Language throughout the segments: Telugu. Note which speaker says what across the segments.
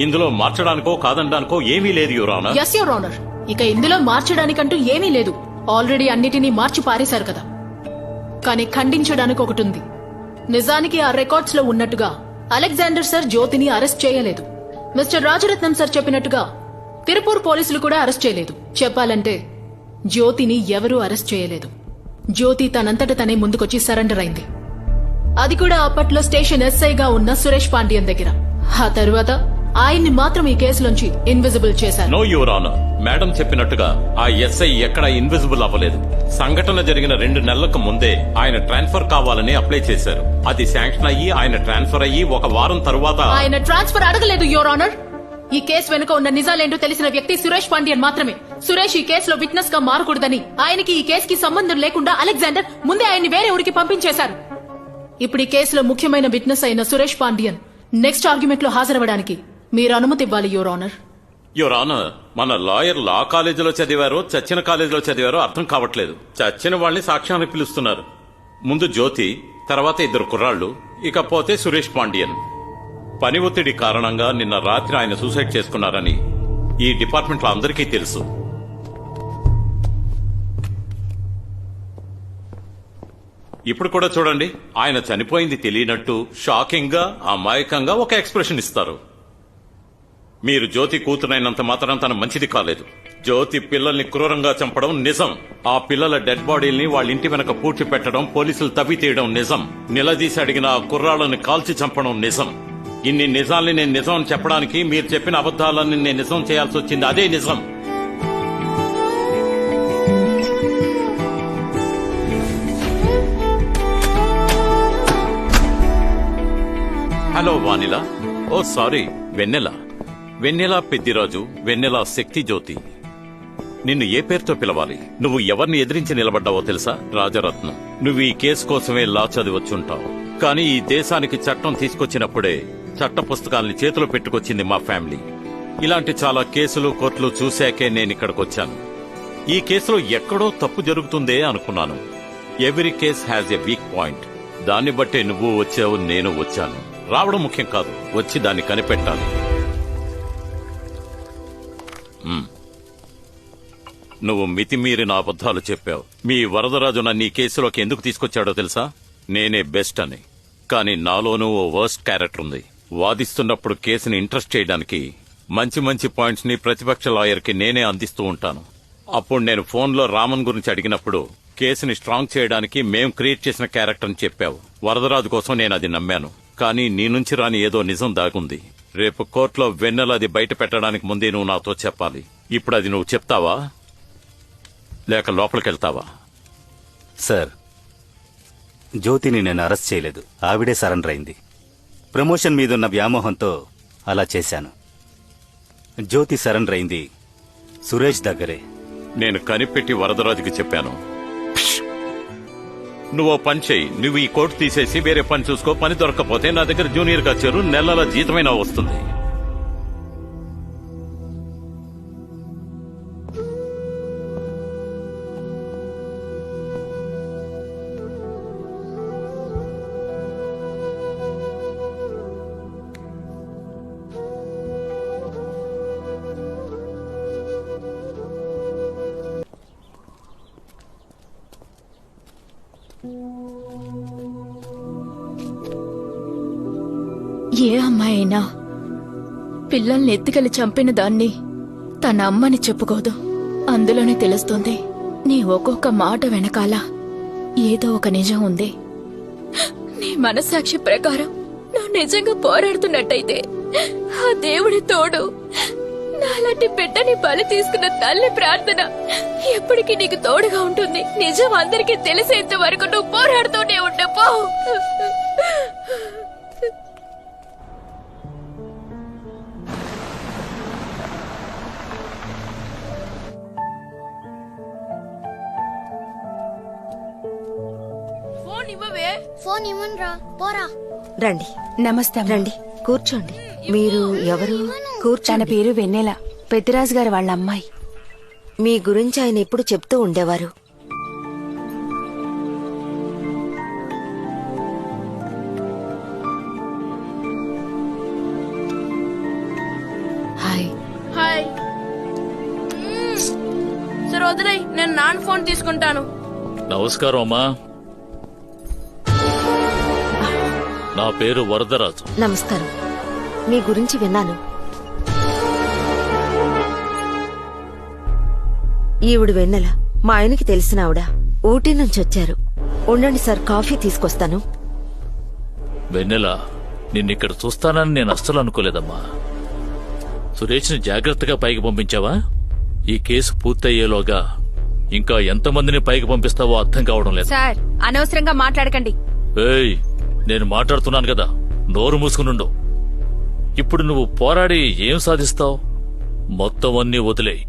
Speaker 1: ఇందులో మార్చడానికో కాదనడానికో ఏమీ లేదు యువరానా
Speaker 2: ఎస్ యువర్ ఆనర్. ఇక ఇందులో మార్చడానికంటూ ఏమీ లేదు. ఆల్రెడీ అన్నిటినీ మార్చి పారేశారు కదా. కానీ ఖండించడానికి ఒకటి ఉంది. నిజానికి ఆ రికార్డ్స్లో ఉన్నట్టుగా అలెగ్జాండర్ సార్ జ్యోతిని అరెస్ట్ చేయలేదు. మిస్టర్ రాజరత్నం సార్ చెప్పినట్టుగా తిరుపూర్ పోలీసులు కూడా అరెస్ట్ చేయలేదు. చెప్పాలంటే జ్యోతిని ఎవరూ అరెస్ట్ చేయలేదు. జ్యోతి తనంతట తనే ముందుకొచ్చి సరెండర్ అయింది. అది కూడా అప్పట్లో స్టేషన్ ఎస్ఐగా ఉన్న సురేష్ పాండ్యన్ దగ్గర. ఆ తరువాత ఆయన్ని మాత్రం ఈ కేసులోంచి ఇన్విజిబుల్ చేశారు.
Speaker 1: నో యువరానా మేడం చెప్పినట్టుగా ఆ ఎస్ఐ ఎక్కడ ఇన్విజిబుల్ అవ్వలేదు. సంఘటన జరిగిన రెండు నెలలకు ముందే ఆయన ట్రాన్స్ఫర్ కావాలని అప్లై చేశారు. అది శాంక్షన్ అయ్యి ఆయన ట్రాన్స్ఫర్ అయ్యి ఒక వారం తరువాత
Speaker 2: ఆయన ట్రాన్స్ఫర్ అడగలేదు యోర్ ఆనర్ ఈ కేసు వెనుక ఉన్న నిజాలేంటో తెలిసిన వ్యక్తి సురేష్ పాండ్యన్ మాత్రమే. సురేష్ ఈ కేసులో విట్నెస్గా మారకూడదని ఆయనకి ఈ కేసుకి సంబంధం లేకుండా అలెగ్జాండర్ ముందే ఆయన్ని వేరే ఊరికి పంపించేశారు. ఇప్పుడు ఈ కేసులో ముఖ్యమైన విట్నెస్ అయిన సురేష్ పాండ్యన్. నెక్స్ట్ ఆర్గ్యుమెంట్లో హాజరవడానికి మీరు అనుమతి ఇవ్వాలి యువర్ ఆనర్
Speaker 1: యువరానా మన లాయర్ లా కాలేజీలో చదివారో చచ్చిన కాలేజీలో చదివారో అర్థం కావట్లేదు. చచ్చిన వాళ్ళని సాక్ష్యాన్ని పిలుస్తున్నారు. ముందు జ్యోతి తర్వాత ఇద్దరు కుర్రాళ్ళు ఇకపోతే సురేష్ పాండియన్. పని ఒత్తిడి కారణంగా నిన్న రాత్రి ఆయన సూసైడ్ చేసుకున్నారని ఈ డిపార్ట్మెంట్లో అందరికీ తెలుసు. ఇప్పుడు కూడా చూడండి ఆయన చనిపోయింది తెలియనట్టు షాకింగ్గా అమాయకంగా ఒక ఎక్స్ప్రెషన్ ఇస్తారు. మీరు జ్యోతి కూతురైనంత మాత్రం తన మంచిది కాలేదు. జ్యోతి పిల్లల్ని క్రూరంగా చంపడం నిజం. ఆ పిల్లల డెడ్ బాడీల్ని వాళ్ళ ఇంటి వెనక పూడ్చి పెట్టడం పోలీసులు తవ్వి తీయడం నిజం. నిలదీసి అడిగిన ఆ కుర్రాళ్ళని కాల్చి చంపడం నిజం. ఇన్ని నిజాల్ని నేను నిజం చెప్పడానికి మీరు చెప్పిన అబద్ధాలని నేను నిజం చేయాల్సి వచ్చింది అదే నిజం. Hello Vanila. Oh sorry Vennela. Vennela Peddiraju Vennela Shakti జ్యోతి. నిన్ను ఏ పేరుతో పిలవాలి? నువ్వు ఎవరిని ఎదిరించి నిలబడ్డావో తెలుసా? రాజరత్నం. నువ్వు ఈ కేసు కోసమే లా చదివచ్చుంటావు. కానీ ఈ దేశానికి చట్టం తీసుకొచ్చినప్పుడే చట్ట పుస్తకాల్ని చేతిలో పెట్టుకొచ్చింది మా ఫ్యామిలీ. ఇలాంటి చాలా కేసులు కోర్టులు చూశాకే నేను ఇక్కడికి వచ్చాను ఈ కేసులో ఎక్కడో తప్పు జరుగుతుందే అనుకున్నాను. Every case has a weak point. దాన్ని బట్టే నువ్వు వచ్చావు నేను వచ్చాను. రావడం ముఖ్యం కాదు. వచ్చి దాన్ని కనిపెట్టాలి. నువ్వు మితిమీరిన అబద్ధాలు చెప్పావు. మీ వరదరాజు నన్ను ఈ కేసులోకి ఎందుకు తీసుకొచ్చాడో తెలుసా? నేనే బెస్ట్ అని. కానీ నాలోనూ ఓ వర్స్ట్ క్యారెక్టర్ ఉంది. వాదిస్తున్నప్పుడు కేసుని ఇంట్రెస్ట్ చేయడానికి మంచి మంచి పాయింట్స్ని ప్రతిపక్ష లాయర్కి నేనే అందిస్తూ ఉంటాను. అప్పుడు నేను ఫోన్లో రామన్ గురించి అడిగినప్పుడు కేసుని స్ట్రాంగ్ చేయడానికి మేం క్రియేట్ చేసిన క్యారెక్టర్ అని చెప్పావు. వరదరాజు కోసం నేను అది నమ్మాను. కానీ నీ నుంచి రాని ఏదో నిజం దాగుంది. రేపు కోర్టులో వెన్నెల అది బయట పెట్టడానికి ముందే నువ్వు నాతో చెప్పాలి. ఇప్పుడు అది నువ్వు చెప్తావా? లేక లోపలికెళ్తావా?
Speaker 3: సార్ జ్యోతిని నేను అరెస్ట్ చేయలేదు. ఆవిడే సరెండర్ అయింది. ప్రమోషన్ మీదున్న వ్యామోహంతో అలా చేశాను. జ్యోతి సరెండర్ అయింది సురేష్ దగ్గరే.
Speaker 1: నేను కనిపెట్టి వరదరాజుకి చెప్పాను. నువ్వు పని చెయ్యి నువ్వు ఈ కోర్టు తీసేసి వేరే పని చూసుకో. పని దొరకకపోతే నా దగ్గర జూనియర్గా చేరు. నెలల జీతమైనా వస్తుంది.
Speaker 4: ఏ అమ్మాయి అయినా పిల్లల్ని ఎత్తుకెళ్ళి చంపిన దాన్ని తన అమ్మని చెప్పుకోదు. అందులోనే తెలుస్తుంది నీ ఒక్కొక్క మాట వెనకాల ఏదో ఒక నిజం ఉంది. నీ మనసాక్షి ప్రకారం నువ్వు నిజంగా పోరాడుతున్నట్టయితే ఆ దేవుడి తోడు నాలాంటి బిడ్డని బలి తీసుకున్న తల్లి ప్రార్థన ఎప్పటికీ నీకు తోడుగా ఉంటుంది. నిజం అందరికీ తెలిసేంత వరకు నువ్వు పోరాడుతూనే ఉండు పో
Speaker 5: ఫోన్ ఇవ్వనురా పోరా.
Speaker 6: రండి.
Speaker 7: నమస్తే.
Speaker 6: రండి కూర్చోండి. మీరు ఎవరు?
Speaker 7: తన
Speaker 6: కూర్చోండి.
Speaker 7: పేరు వెన్నెల. పెద్దిరాజు గారి వాళ్ళ అమ్మాయి.
Speaker 6: మీ గురించి ఆయన ఎప్పుడు చెప్తూ ఉండేవారు? హాయ్.
Speaker 5: హాయ్. సరే వదిలే నేను నాన్న ఫోన్ తీసుకుంటాను.
Speaker 8: నమస్కారం అమ్మా. నా పేరు వరదరాజు.
Speaker 6: నమస్కారం. మీ గురించి విన్నాను. ఈవిడ వెన్నెల. మా ఆయనకి తెలిసిన ఆవిడ ఊటీ నుంచి వచ్చారు. ఉండండి సార్ కాఫీ తీసుకొస్తాను.
Speaker 8: వెన్నెల నిన్నిక్కడ చూస్తానని నేను అస్సలు అనుకోలేదమ్మా. సురేష్ని జాగ్రత్తగా పైకి పంపించావా? ఈ కేసు పూర్తయ్యేలోగా ఇంకా ఎంతమందిని పైకి పంపిస్తావో అర్థం కావడం లేదు.
Speaker 7: సార్ అనవసరంగా మాట్లాడకండి.
Speaker 8: ఏయ్ నేను మాట్లాడుతున్నాను కదా. నోరు మూసుకునుండు. ఇప్పుడు నువ్వు పోరాడి ఏం సాధిస్తావు? మొత్తం అన్నీ వదిలే.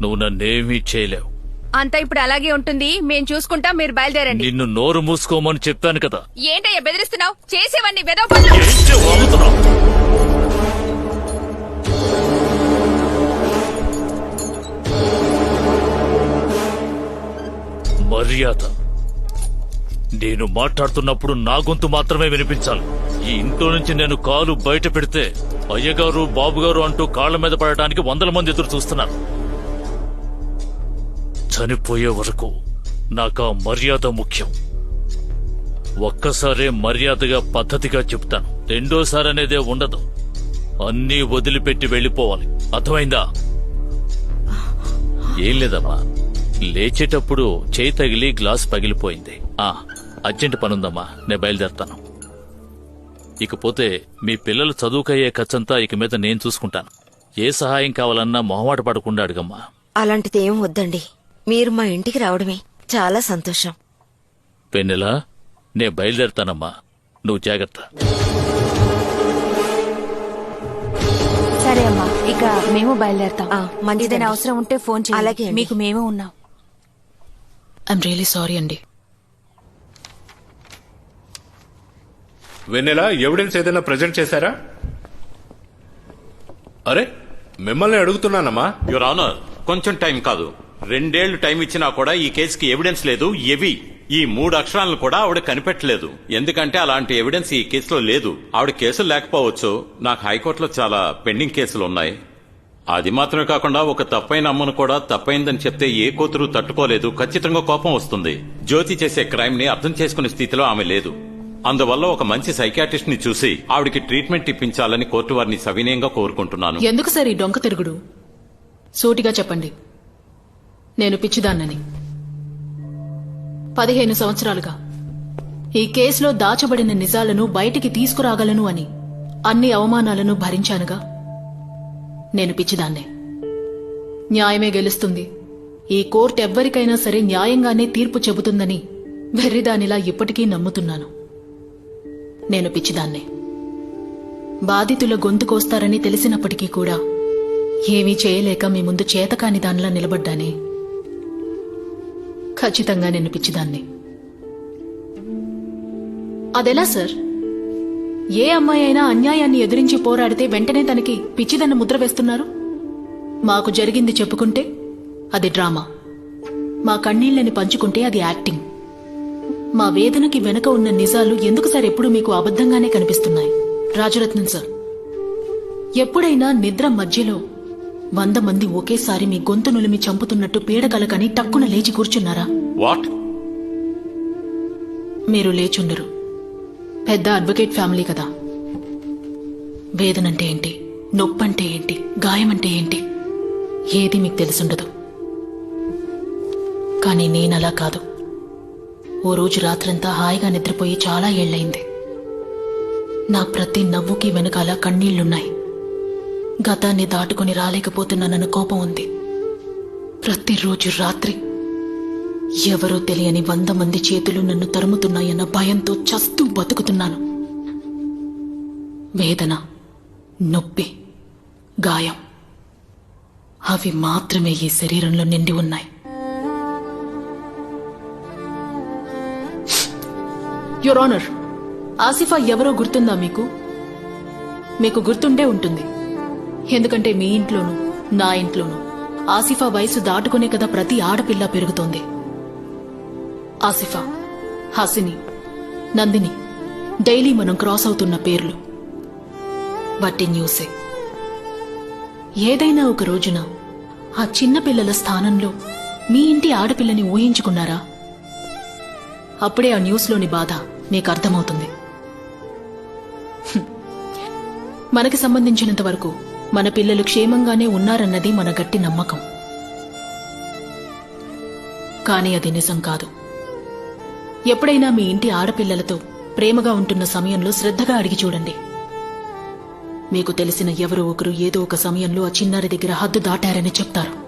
Speaker 8: నువ్వు నన్నేమీ చేయలేవు.
Speaker 7: అంతా ఇప్పుడు అలాగే ఉంటుంది. మేం చూసుకుంటాం మీరు బయలుదేరండి.
Speaker 8: నిన్ను నోరు మూసుకోమని చెప్పాను కదా.
Speaker 7: ఏంటయ్యా బెదిరిస్తున్నావు? చేసేవన్నీ వెదవ పనులు.
Speaker 8: ఏంటి వాగుతున్నావు? మర్యాద. నేను మాట్లాడుతున్నప్పుడు నా గొంతు మాత్రమే వినిపించాలి. ఈ ఇంట్లో నుంచి నేను కాలు బయట పెడితే అయ్యగారు బాబుగారు అంటూ కాళ్ళ మీద పడటానికి వందల మంది ఎదురు చూస్తున్నారు. చనిపోయే వరకు నాకు ఆ మర్యాద ముఖ్యం. ఒక్కసారే మర్యాదగా పద్ధతిగా చెప్తాను రెండోసారి అనేదే ఉండదు. అన్నీ వదిలిపెట్టి వెళ్ళిపోవాలి. అర్థమైందా? ఏం లేదమ్మా. లేచేటప్పుడు చేయి తగిలి గ్లాస్ పగిలిపోయింది. ఆ అర్జెంట్ పనుందమ్మా నేను బయలుదేరుతాను. ఇకపోతే మీ పిల్లలు చదువుకయ్యే ఖర్చంతా ఇక మీద నేను చూసుకుంటాను. ఏ సహాయం కావాలన్నా మొహమాట పడకుండా అడగమ్మా.
Speaker 6: అలాంటిది ఏం వద్దండి. మీరు మా ఇంటికి రావడమే చాలా సంతోషం.
Speaker 8: పెన్నెలా నేను బయలుదేరుతానమ్మా. నువ్వు జాగ్రత్త.
Speaker 7: సరే అమ్మా ఇక మేము బయలుదేరతాం.
Speaker 6: ఆ, మంచిదండి.
Speaker 7: ఏదైనా అవసరం ఉంటే ఫోన్
Speaker 6: అలాగే
Speaker 7: చేయండి
Speaker 6: అండి.
Speaker 7: మీకు మేము ఉన్నాం.
Speaker 2: ఐఎమ్ రియలీ సారీ అండి.
Speaker 9: వెన్నెల ఎవిడెన్స్ ఏదైనా ప్రజెంట్ చేశారా? అరే మిమ్మల్ని అడుగుతున్నానమ్మా.
Speaker 1: యువర్ ఆనర్ కొంచెం టైం కాదు. రెండేళ్ళు టైం ఇచ్చినా కూడా ఈ కేసుకి ఎవిడెన్స్ లేదు ఎవి ఈ మూడు అక్షరాలను కూడా ఆవిడ కనిపెట్టలేదు. ఎందుకంటే అలాంటి ఎవిడెన్స్ ఈ కేసులో లేదు. ఆవిడ కేసులు లేకపోవచ్చు. నాకు హైకోర్టులో చాలా పెండింగ్ కేసులు ఉన్నాయి. అది మాత్రమే కాకుండా ఒక తప్పైన అమ్మను కూడా తప్పైందని చెప్తే ఏ కూతురు తట్టుకోలేదు. ఖచ్చితంగా కోపం వస్తుంది. జ్యోతి చేసే క్రైమ్ని అర్థం చేసుకునే స్థితిలో ఆమె లేదు. అందువల్ల ఒక మంచి సైకాట్రిస్ట్ని చూసి ఆవిడికి ట్రీట్మెంట్ ఇప్పించాలని కోర్టు వారిని సవినయంగా కోరుకుంటున్నాను.
Speaker 2: ఎందుకు సార్ ఈ డొంక తిరుగుడు? సూటిగా చెప్పండి. నేను పిచ్చిదాన్నని. పదిహేను సంవత్సరాలుగా. ఈ కేసులో దాచబడిన నిజాలను బయటికి తీసుకురాగలను అని అన్ని అవమానాలను భరించానుగా. నేను పిచ్చిదాన్నే. న్యాయమే గెలుస్తుంది. ఈ కోర్టు ఎవ్వరికైనా సరే న్యాయంగానే తీర్పు చెబుతుందని వెర్రిదానిలా ఇప్పటికీ నమ్ముతున్నాను. నేను పిచ్చిదాన్నే. బాధితుల గొంతు కోస్తారని తెలిసినప్పటికీ కూడా ఏమీ చేయలేక మీ ముందు చేతకాని దానిలా నిలబడ్డానే. ఖచ్చితంగా నేను పిచ్చిదాన్ని. అదెలా సార్? ఏ అమ్మాయి అయినా అన్యాయాన్ని ఎదిరించి పోరాడితే వెంటనే తనకి పిచ్చిదన్న ముద్ర వేస్తున్నారు? మాకు జరిగింది చెప్పుకుంటే అది డ్రామా. మా కన్నీళ్ళని పంచుకుంటే అది యాక్టింగ్. మా వేదనకి వెనక ఉన్న నిజాలు ఎందుకు సార్ ఎప్పుడు మీకు అబద్ధంగానే కనిపిస్తున్నాయి? రాజరత్నం సార్. ఎప్పుడైనా నిద్ర మధ్యలో వంద మంది ఒకేసారి మీ గొంతు నులిమి చంపుతున్నట్టు పీడకలకని టక్కున లేచి కూర్చున్నారా?
Speaker 1: వాట్
Speaker 2: మీరు లేచుండరు. పెద్ద అడ్వకేట్ ఫ్యామిలీ కదా. వేదనంటే ఏంటి? నొప్పంటే ఏంటి? గాయమంటే ఏంటి? ఏది మీకు తెలుసుండదు. కానీ నేనలా కాదు. ఓ రోజు రాత్రంతా హాయిగా నిద్రపోయి చాలా ఏళ్ళైంది నా ప్రతి నవ్వుకి వెనకాల కన్నీళ్ళున్నాయి. గతాన్ని దాటుకుని రాలేకపోతున్నానన్న కోపం ఉంది. ప్రతిరోజు రాత్రి ఎవరో తెలియని వంద మంది చేతులు నన్ను తరుముతున్నాయన్న భయంతో చస్తూ బతుకుతున్నాను. వేదన నొప్పి గాయం. అవి మాత్రమే ఈ శరీరంలో నిండి ఉన్నాయి. యువర్ ఆనర్ ఆసిఫా ఎవరో గుర్తుందా మీకు? మీకు గుర్తుండే ఉంటుంది. ఎందుకంటే మీ ఇంట్లోనూ నా ఇంట్లోనూ ఆసిఫా వయసు దాటుకునే కదా ప్రతి ఆడపిల్ల పెరుగుతోంది. ఆసిఫా హాసిని నందిని డైలీ మనం క్రాస్ అవుతున్న పేర్లు. వాటి న్యూసే. ఏదైనా ఒక రోజున ఆ చిన్న పిల్లల స్థానంలో మీ ఇంటి ఆడపిల్లని ఊహించుకున్నారా? అప్పుడే ఆ న్యూస్లోని బాధ మీకు అర్థమవుతుంది మనకి సంబంధించినంత వరకు మన పిల్లలు క్షేమంగానే ఉన్నారన్నది మన గట్టి నమ్మకం. కానీ అది నిజం కాదు. ఎప్పుడైనా మీ ఇంటి ఆడపిల్లలతో ప్రేమగా ఉంటున్న సమయంలో శ్రద్ధగా అడిగి చూడండి. మీకు తెలిసిన ఎవరో ఒకరు ఏదో ఒక సమయంలో ఆ చిన్నారి దగ్గర హద్దు దాటారని చెప్తారు.